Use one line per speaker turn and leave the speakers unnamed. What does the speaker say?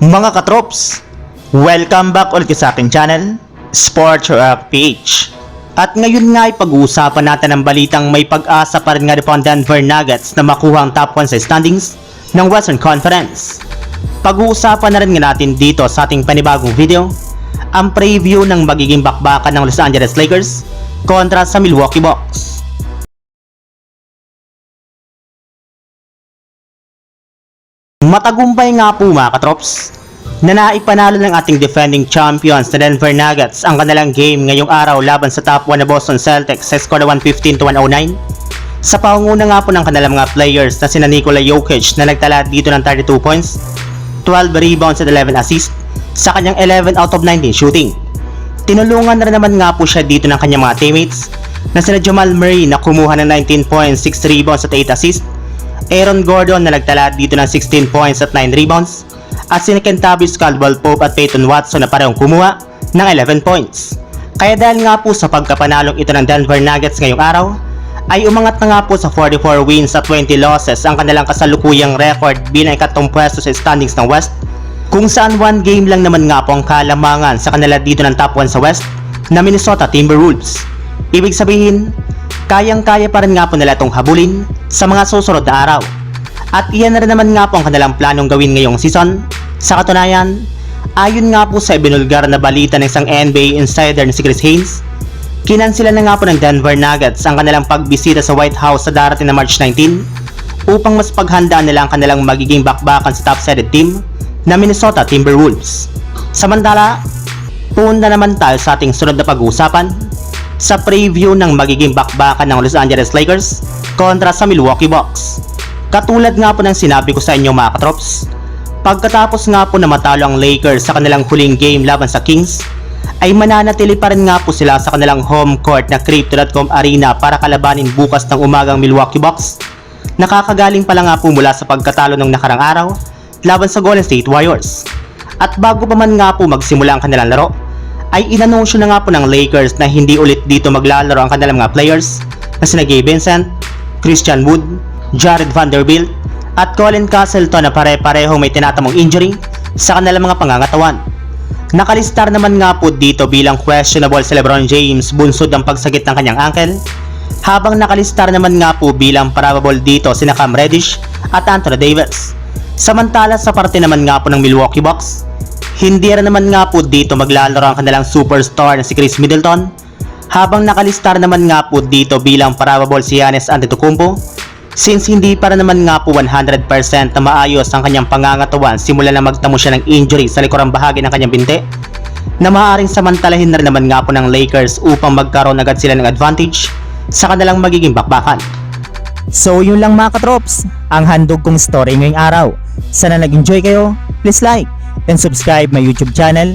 Mga katrops, welcome back ulit sa aking channel, Sports Rock PH. At ngayon nga ay pag-uusapan natin ang balitang may pag-asa pa rin nga po ang Denver Nuggets na makuha ang top 1 sa standings ng Western Conference. Pag-uusapan na rin nga natin dito sa ating panibagong video, ang preview ng magiging bakbakan ng Los Angeles Lakers kontra sa Milwaukee Bucks. Matagumpay nga po mga katrops na naipanalo ng ating defending champions na Denver Nuggets ang kanilang game ngayong araw laban sa top 1 na Boston Celtics sa score na 115 to 109. Sa pangunguna nga po ng kanilang mga players na sina Nikola Jokic na nagtala dito ng 32 points, 12 rebounds at 11 assists sa kanyang 11 out of 19 shooting. Tinulungan na naman nga po siya dito ng kanyang mga teammates na sina Jamal Murray na kumuha ng 19 points, 6 rebounds at 8 assists Aaron Gordon na nagtala dito ng 16 points at 9 rebounds at si Kentavious Caldwell Pope at Peyton Watson na parehong kumuha ng 11 points. Kaya dahil nga po sa pagkapanalong ito ng Denver Nuggets ngayong araw, ay umangat na nga po sa 44 wins at 20 losses ang kanilang kasalukuyang record bilang ikatong pwesto sa standings ng West kung saan one game lang naman nga po ang kalamangan sa kanila dito ng top 1 sa West na Minnesota Timberwolves. Ibig sabihin, kayang-kaya pa rin nga po nila itong habulin sa mga susunod na araw. At iyan na rin naman nga po ang kanilang planong gawin ngayong season. Sa katunayan, ayon nga po sa ibinulgar na balita ng isang NBA insider na si Chris Haynes, kinansila na nga po ng Denver Nuggets ang kanilang pagbisita sa White House sa darating na March 19 upang mas paghandaan nila ang kanilang magiging bakbakan sa top-seeded team na Minnesota Timberwolves. Samantala, punta naman tayo sa ating sunod na pag-uusapan sa preview ng magiging bakbakan ng Los Angeles Lakers kontra sa Milwaukee Bucks. Katulad nga po ng sinabi ko sa inyo mga katrops, pagkatapos nga po na matalo ang Lakers sa kanilang huling game laban sa Kings, ay mananatili pa rin nga po sila sa kanilang home court na Crypto.com Arena para kalabanin bukas ng umagang Milwaukee Bucks. Nakakagaling pala nga po mula sa pagkatalo ng nakarang araw laban sa Golden State Warriors. At bago pa man nga po magsimula ang kanilang laro, ay inanunsyo na nga po ng Lakers na hindi ulit dito maglalaro ang kanilang mga players na sina Gabe Vincent, Christian Wood, Jared Vanderbilt at Colin Castleton na pare-pareho may tinatamong injury sa kanilang mga pangangatawan. Nakalistar naman nga po dito bilang questionable si Lebron James bunsod ang pagsagit ng kanyang ankle habang nakalistar naman nga po bilang probable dito sina Cam Reddish at Anthony Davis. Samantala sa parte naman nga po ng Milwaukee Bucks, hindi rin naman nga po dito maglalaro ang kanilang superstar na si Chris Middleton habang nakalistar naman nga po dito bilang probable si Giannis Antetokounmpo since hindi para naman nga po 100% na maayos ang kanyang pangangatawan simula na magtamo siya ng injury sa likurang bahagi ng kanyang binte na maaaring samantalahin na rin naman nga po ng Lakers upang magkaroon agad sila ng advantage sa kanilang magiging bakbakan.
So yun lang mga katrops, ang handog kong story ngayong araw. Sana nag-enjoy kayo, please like and subscribe my YouTube channel,